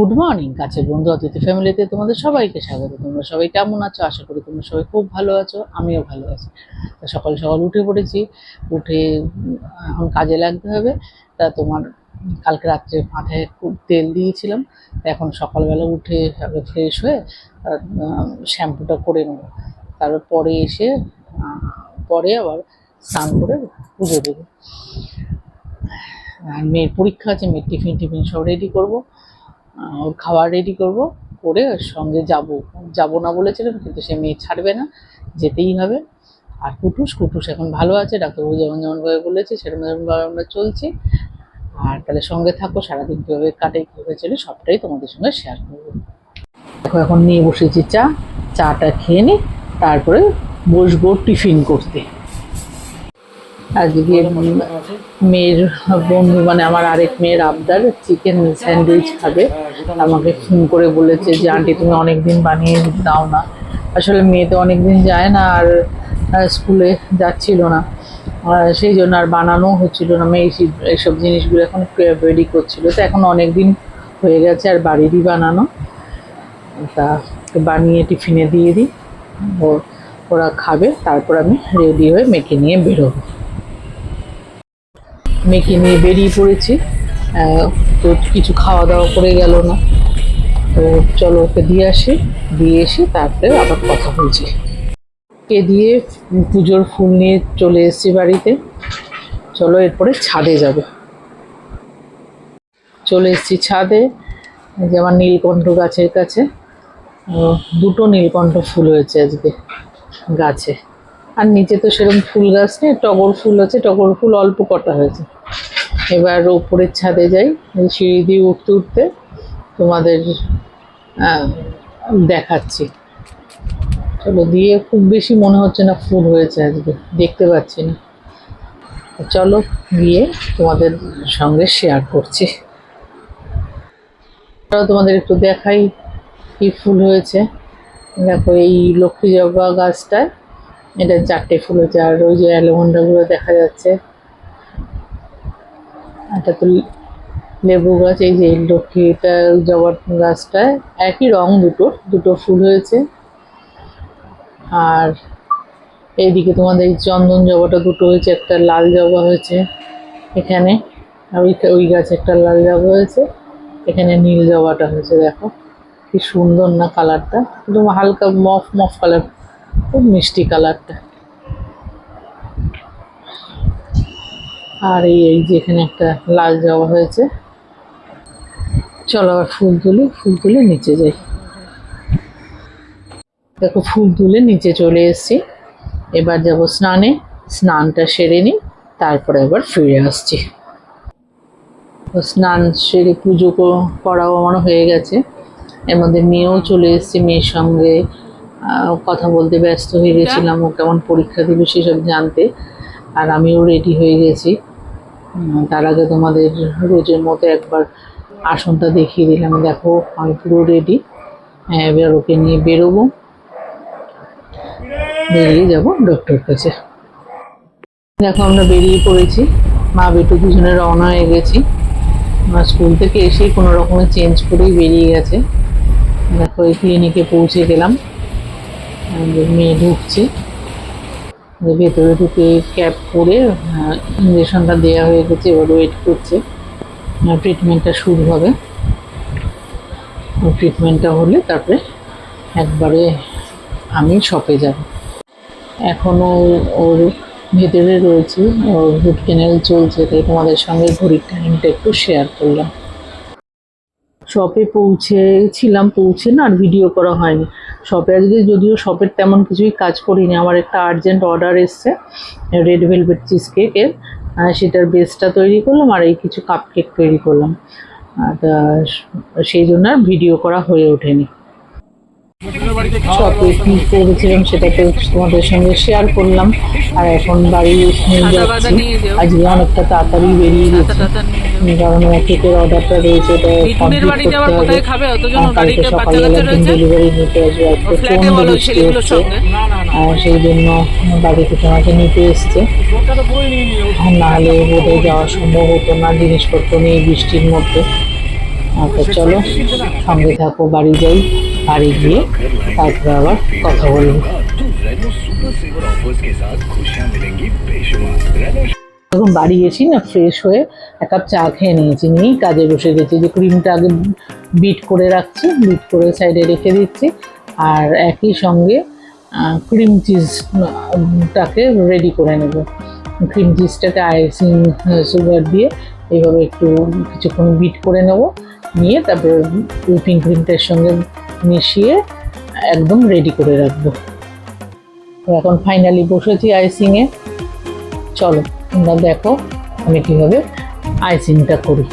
Good morning কাছের বন্ধু, অতিথি ফ্যামিলিতে তোমাদের সবাইকে স্বাগত। তোমরা সবাই কেমন আছো? আশা করি তোমরা সবাই খুব ভালো আছো, আমিও ভালো আছি। তা সকাল সকাল উঠে পড়েছি, উঠে এখন কাজে লাগতে হবে। তা তোমার কালকে রাত্রে মাথায় খুব তেল দিয়েছিলাম এখন সকালবেলা উঠে আগে ফ্রেশ হয়ে শ্যাম্পুটা করে নেব। তারপর পরে এসে পরে আবার স্নান করে পুজো দেবো। আর মেয়ের পরীক্ষা আছে, মেয়ের টিফিন টিফিন সব রেডি করব। ওর খাবার রেডি করব, করে ওর সঙ্গে যাব। যাব না বলেছিলাম, কিন্তু সে মেয়ে ছাড়বে না, যেতেই হবে। আর কুটুস কুটুস এখন ভালো আছে, ডাক্তারবাবু যেমন যেমনভাবে বলেছে, সেরকম যেমনভাবে আমরা চলছি। আর তাহলে সঙ্গে থাকো, সারাদিন কীভাবে কাটে কীভাবে চলে, সবটাই তোমাদের সঙ্গে শেয়ার করব। দেখো, এখন নিয়ে বসেছি চা। চাটা খেয়ে নিই তারপরে বসবো টিফিন করতে। আজকে মেয়ের বন্ধু মানে আমার আরেক মেয়ের আবদার চিকেন স্যান্ডউইচ খাবে। আমাকে ফোন করে বলেছে যে আন্টি তুমি অনেক দিন বানিয়ে দাও না। আসলে মেয়ে তো অনেক দিন যায় না আর স্কুলে যাচ্ছিল না। সেই জন্য আর বানানো হচ্ছিল না। মেয়ে এই- এইসব জিনিসগুলো এখন রেডি করছিল। তো এখন অনেক দিন হয়ে গেছে আর বাড়িরই বানানো। তা বানিয়ে টিফিনে দিয়ে দিই। ওরা খাবে তারপর আমি রেডি হয়ে মেয়েকে নিয়ে বেরোবো। মেয়েকে নিয়ে বেরিয়ে পড়েছি। তো কিছু খাওয়া দাওয়া করে গেল না। তো চলো ওকে দিয়ে আসি। দিয়ে এসে তারপরে আবার কথা বলছি। কে দিয়ে পুজোর ফুল নিয়ে চলে এসেছি বাড়িতে। চলো এরপরে ছাদে যাব। চলে এসেছি ছাদে। এই যে আমার নীলকণ্ঠ গাছের কাছে। দুটো নীলকণ্ঠ ফুল হয়েছে আজকে গাছে। আর নিচে তো সেরকম ফুল গাছ নেই, টগর ফুল আছে, টগর ফুল অল্প কটা হয়েছে। এবার ওপরের ছাদে যাই সিঁড়ি দিয়ে উঠতে উঠতে তোমাদের দেখাচ্ছি। চলো, দিয়ে খুব বেশি মনে হচ্ছে না ফুল হয়েছে আজকে, দেখতে পাচ্ছি না। চলো, গিয়ে তোমাদের সঙ্গে শেয়ার করছি। তোমাদের একটু দেখাই কি ফুল হয়েছে। দেখো, এই লক্ষ্মী জবা গাছটায়, এটা চারটে ফুল হয়েছে, আর ওই যে অ্যালোভেন্ডাগুলো দেখা যাচ্ছে। এটা তো লেবু গাছ, এই যে লক্ষ্মীটা জবা গাছটায় একই রং দুটো দুটো ফুল হয়েছে। আর এইদিকে তোমাদের এই চন্দন জবাটা দুটো হয়েছে, একটা লাল জবা হয়েছে এখানে ওই ওই গাছে একটা লাল জবা হয়েছে, এখানে নীল জবাটা হয়েছে, দেখো। কি সুন্দর না কালারটা একদম হালকা মফ মফ কালার খুব মিষ্টি কালারটা আর এই এই যে এখানে একটা লাল জবা হয়েছে। চলো আবার ফুল তুলি ফুল তুলে নিচে যাই। দেখো ফুল তুলে নিচে চলে এসেছি। এবার যাব স্নানে স্নানটা সেরে নিই তারপরে আবার ফিরে আসছি। স্নান সেরে পুজো করাও আমার হয়ে গেছে। এর মধ্যে মেয়েও চলে এসেছে মেয়ের সঙ্গে কথা বলতে ব্যস্ত হয়ে গেছিলাম ও কেমন পরীক্ষা দিবে সেসব জানতে। আর আমিও রেডি হয়ে গেছি। তার আগে তোমাদের রোজের মতো একবার আসনটা দেখিয়ে দিলাম। দেখো, আমি পুরো রেডি এবার ওকে নিয়ে বেরোবো। বেরিয়ে যাব ডক্টর কাছে। দেখো, আমরা বেরিয়ে পড়েছি। মা বেটু দুজনে রওনা হয়ে গেছি। মা স্কুল থেকে এসেই কোনো রকমের চেঞ্জ করেই বেরিয়ে গেছে। দেখো, এই ক্লিনিকে পৌঁছে গেলাম। মেয়ে ঢুকছে। ভেতরে ঢুকে ক্যাপ পরে ইঞ্জেকশনটা দেওয়া হয়ে গেছে, এবার ওয়েট করছে। ট্রিটমেন্টটা শুরু হবে। ট্রিটমেন্টটা হলে তারপরে একবারে আমি শপে যাব। এখনও ওর ভেতরে রয়েছে, ওর রুট ক্যানেল চলছে, তাই তোমাদের সঙ্গে ঘড়ির টাইমটা একটু শেয়ার করলাম। শপে পৌঁছেছিলাম, পৌঁছে না আর ভিডিও করা হয়নি। শপে আজকে যদিও শপের তেমন কিছুই কাজ করিনি, আমার একটা আর্জেন্ট অর্ডার এসছে রেড ভেলভেট চিজ কেকের সেটার বেসটা তৈরি করলাম আর এই কিছু কাপ কেক তৈরি করলাম। সেই জন্য আর ভিডিও করা হয়ে ওঠেনি। শপে করেছিলাম সেটা তো তোমাদের সঙ্গে শেয়ার করলাম। আর এখন বাড়ি নিয়ে যাচ্ছি। আজকে অনেকটা তাড়াতাড়ি বেরিয়ে গেছি। কারণ কেকের অর্ডারটা রয়েছে কালকে সকালবেলা ডেলিভারি নিতে আসবে। ফ্ল্যাটে বৃষ্টি হচ্ছে? আর সেই জন্য বাড়ি থেকে আমাকে নিতে এসছে। আর না হলে বোধহয় যাওয়া সম্ভব হতো না জিনিসপত্র নেই বৃষ্টির মধ্যে। আচ্ছা চলো সঙ্গে থাকো বাড়ি যাই। বাড়ি গিয়ে তারপরে আবার কথা বলব। তখন বাড়ি গেছি না ফ্রেশ হয়ে এক কাপ চা খেয়ে নিয়েছি। নিয়েই কাজে বসে গেছি। যে ক্রিমটা আগে বিট করে রাখছি বিট করে সাইডে রেখে দিচ্ছি। আর একই সঙ্গে ক্রিম চিজটাকে রেডি করে নেব। ক্রিম চিজটাকে আইসিং সুগার দিয়ে এইভাবে একটু কিছুক্ষণ বিট করে নেব। নিয়ে তারপরে উইপিং ক্রিমটার সঙ্গে মিশিয়ে একদম রেডি করে রাখব। তো এখন ফাইনালি বসেছি আইসিংয়ে চলো, তোমরা দেখো আমি কীভাবে আইসিংটা করি।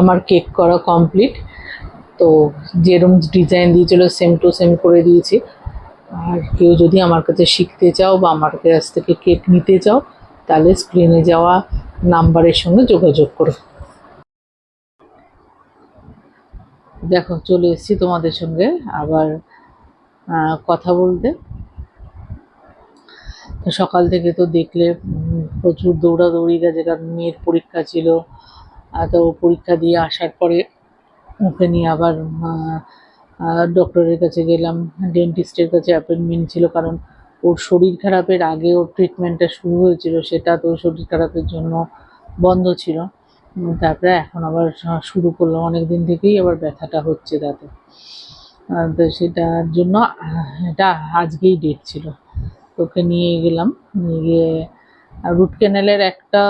আমার কেক করা কমপ্লিট তো যেরকম ডিজাইন দিয়েছিল সেম টু সেম করে দিয়েছি। আর কেউ যদি আমার কাছে শিখতে চাও বা আমার কাছ থেকে কেক নিতে চাও, তাহলে স্ক্রিনে যাওয়া নাম্বারের সঙ্গে যোগাযোগ করো। দেখো, চলে এসেছি তোমাদের সঙ্গে আবার কথা বলতে। সকাল থেকে তো দেখলে প্রচুর দৌড়াদৌড়ি গেছে, কারণ মেয়ের পরীক্ষা ছিল। তো পরীক্ষা দিয়ে আসার পরে ওকে নিয়ে আবার ডক্টরের কাছে গেলাম। ডেন্টিস্টের কাছে অ্যাপয়েন্টমেন্ট ছিল কারণ ওর শরীর খারাপের আগে ওর ট্রিটমেন্টটা শুরু হয়েছিল সেটা তো শরীর খারাপের জন্য বন্ধ ছিল। তারপরে এখন আবার শুরু করলাম। অনেক দিন থেকেই আবার ব্যথাটা হচ্ছে আহ, তো সেটার জন্য এটা আজকেই ডেট ছিল। ওকে নিয়ে গেলাম। নিয়ে গিয়ে রুট ক্যানেলের একটা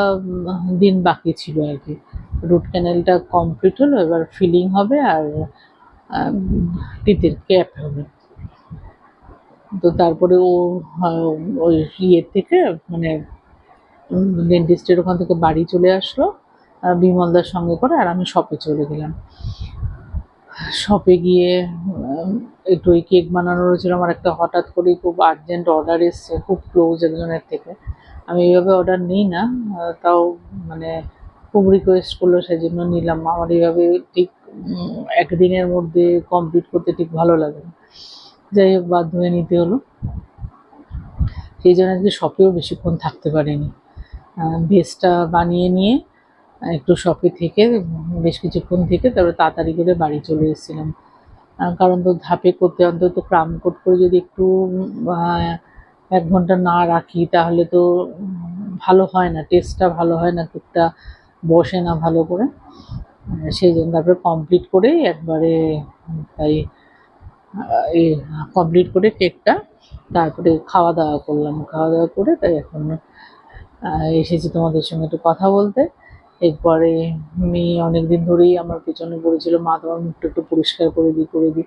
দিন বাকি ছিল আর কি। রুট ক্যানেলটা কমপ্লিট হলো, এবার ফিলিং হবে আর টিথের ক্যাপ হবে। তো তারপরে ও ওই ইয়ের থেকে মানে ডেন্টিস্টের ওখান থেকে বাড়ি চলে আসলো, আর বিমলদার সঙ্গে করে, আর আমি শপে চলে গেলাম। শপে গিয়ে একটু ওই কেক বানানোর ছিল আমার একটা হঠাৎ করে খুব আর্জেন্ট অর্ডার এসছে, খুব ক্লোজ একজনের থেকে। আমি এইভাবে অর্ডার নিই না তাও মানে খুব রিকোয়েস্ট করল সেই জন্য নিলাম। আমার এইভাবে ঠিক একদিনের মধ্যে কমপ্লিট করতে ঠিক ভালো লাগে না। যাই হোক, বাধ্য হয়ে নিতে হলো। সেই জন্য আজকে শপেও বেশিক্ষণ থাকতে পারিনি। বেসটা বানিয়ে নিয়ে একটু শপে থেকে, বেশ কিছুক্ষণ থেকে তারপরে তাড়াতাড়ি করে বাড়ি চলে এসেছিলাম। কারণ তো ধাপে করতে, অন্তত ক্রাম কোট করে যদি একটু এক ঘণ্টা না রাখি, তাহলে তো ভালো হয় না টেস্টটা ভালো হয় না কেকটা বসে না ভালো করে। সেই জন্য তারপরে কমপ্লিট করেই একবারে তাই কমপ্লিট করে কেকটা তারপরে খাওয়া দাওয়া করলাম। খাওয়া দাওয়া করে তাই এখন এসেছি তোমাদের সঙ্গে একটু কথা বলতে। এরপরে মেয়ে অনেক দিন ধরেই আমার পেছনে পড়েছিল, মা তোমার মুখটা একটু পরিষ্কার করে দিই করে দিই।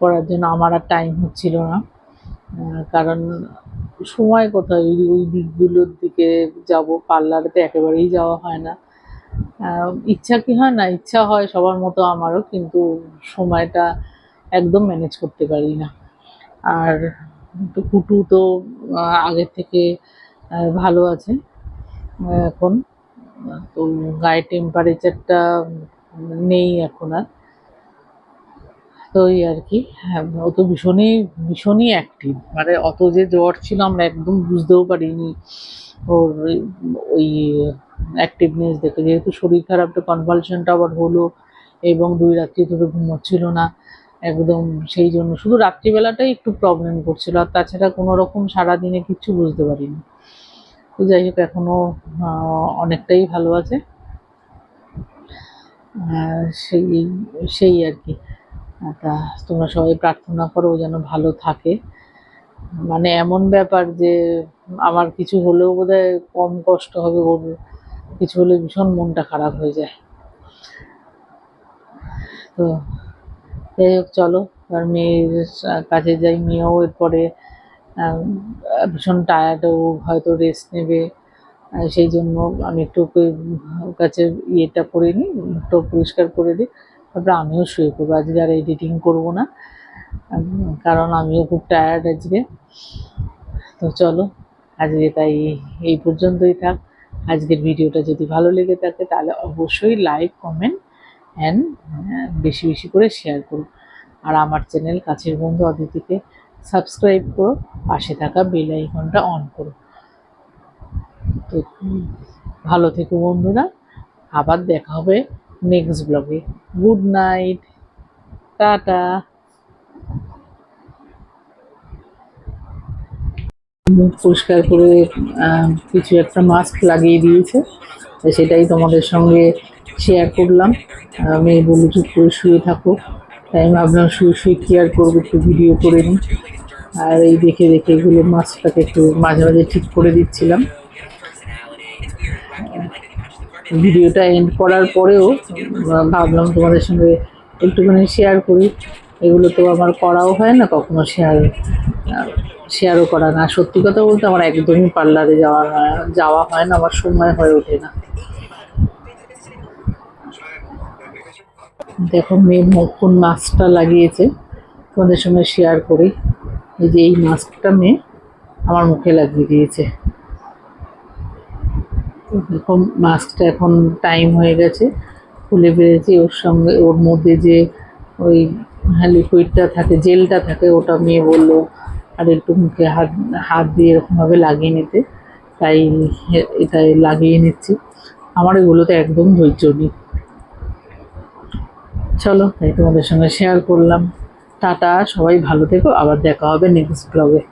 করার জন্য আমার আর টাইম হচ্ছিল না। কারণ সময় কোথায়? ওই ওই দিকগুলোর দিকে যাব, পার্লারেতে একেবারেই যাওয়া হয় না। ইচ্ছা কি হয় না? ইচ্ছা হয় সবার মতো আমারও, কিন্তু সময়টা একদম ম্যানেজ করতে পারি না। আর কুটু তো আগের থেকে ভালো আছে এখন। তো গায়ে টেম্পারেচারটা নেই এখন আর। তো ওই আর কি। হ্যাঁ, ও তো ভীষণই ভীষণই অ্যাক্টিভ মানে অত যে জ্বর ছিল আমরা একদম বুঝতেও পারিনি ওর ওই- অ্যাক্টিভনেস দেখে। যেহেতু শরীর খারাপটা কনভালশনটা আবার হলো এবং দুই রাত্রি ধরে ঘুমোচ্ছিল না একদম সেই জন্য। শুধু রাত্রিবেলাটাই একটু প্রবলেম করছিল আর তাছাড়া কোনো রকম সারাদিনে কিচ্ছু বুঝতে পারিনি। তো যাই হোক এখনও অনেকটাই ভালো আছে। সেই সেই আর কি। তা তোমরা সবাই প্রার্থনা করো যেন ভালো থাকে। মানে এমন ব্যাপার যে, আমার কিছু হলেও বোধহয় কম কষ্ট হবে ওর, কিছু হলে ভীষণ মনটা খারাপ হয়ে যায়। তো, যাই হোক, চলো আর মেয়ের কাছে যাই, মেয়েও এরপরে ভীষণ টায়ার্ড ও হয়তো রেস্ট নেবে। সেই জন্য আমি একটু ওকে কাছে ইয়েটা করে নিই মুখটা পরিষ্কার করে দিই। তারপরে আমিও শুয়ে পড়ব। আজকে আর এডিটিং করব না। কারণ আমিও খুব টায়ার্ড আজকে। তো চলো, আজকে তাই এই পর্যন্তই থাক। আজকের ভিডিওটা যদি ভালো লেগে থাকে, তাহলে অবশ্যই লাইক কমেন্ট অ্যান্ড বেশি বেশি করে শেয়ার করো। আর আমার চ্যানেল কাছের বন্ধু অদিতিকে সাবস্ক্রাইব করো, পাশে থাকা বেল আইকনটা অন করো। তো, ভালো থেকো বন্ধুরা। আবার দেখা হবে নেক্সট ব্লগে। Good night. টাটা। মুখ পরিষ্কার করে কিছু একটা মাস্ক লাগিয়ে দিয়েছে। সেটাই তোমাদের সঙ্গে শেয়ার করলাম। মেয়ে বলল, চুপ করে শুয়ে থাকো। তাই আমি ভাবলাম, শুয়ে শুয়ে কেয়ার করব, একটু ভিডিও করে নিই। আর এই দেখে দেখে এগুলো মাস্কটাকে একটু মাঝে মাঝে ঠিক করে দিচ্ছিলাম। ভিডিওটা এন্ড করার পরেও ভাবলাম তোমাদের সঙ্গে একটুখানি শেয়ার করি। এগুলো তো আমার করাও হয় না, কখনো শেয়ার শেয়ারও করা না। সত্যি কথা বলতে আমার একদমই পার্লারে যাওয়া যাওয়া হয় না, আমার সময় হয়ে ওঠে না। দেখো মেয়ে কোন মাস্কটা লাগিয়েছে, তোমাদের সঙ্গে শেয়ার করি। এই যে এই মাস্কটা মেয়ে আমার মুখে লাগিয়ে দিয়েছে। এরকম মাস্কটা এখন টাইম হয়ে গেছে, খুলে বেড়েছে ওর সঙ্গে ওর মধ্যে যে ওই লিকুইডটা থাকে জেলটা থাকে, ওটা মেয়ে বলল, আর একটু মুখে হাত হাত দিয়ে এরকমভাবে লাগিয়ে নিতে। তাই এ- এটাই লাগিয়ে নিচ্ছি। আমার এগুলোতে একদম ধৈর্য নেই। চলো, তাই তোমাদের সঙ্গে শেয়ার করলাম। টাটা, সবাই ভালো থেকো। আবার দেখা হবে নেক্সট ব্লগে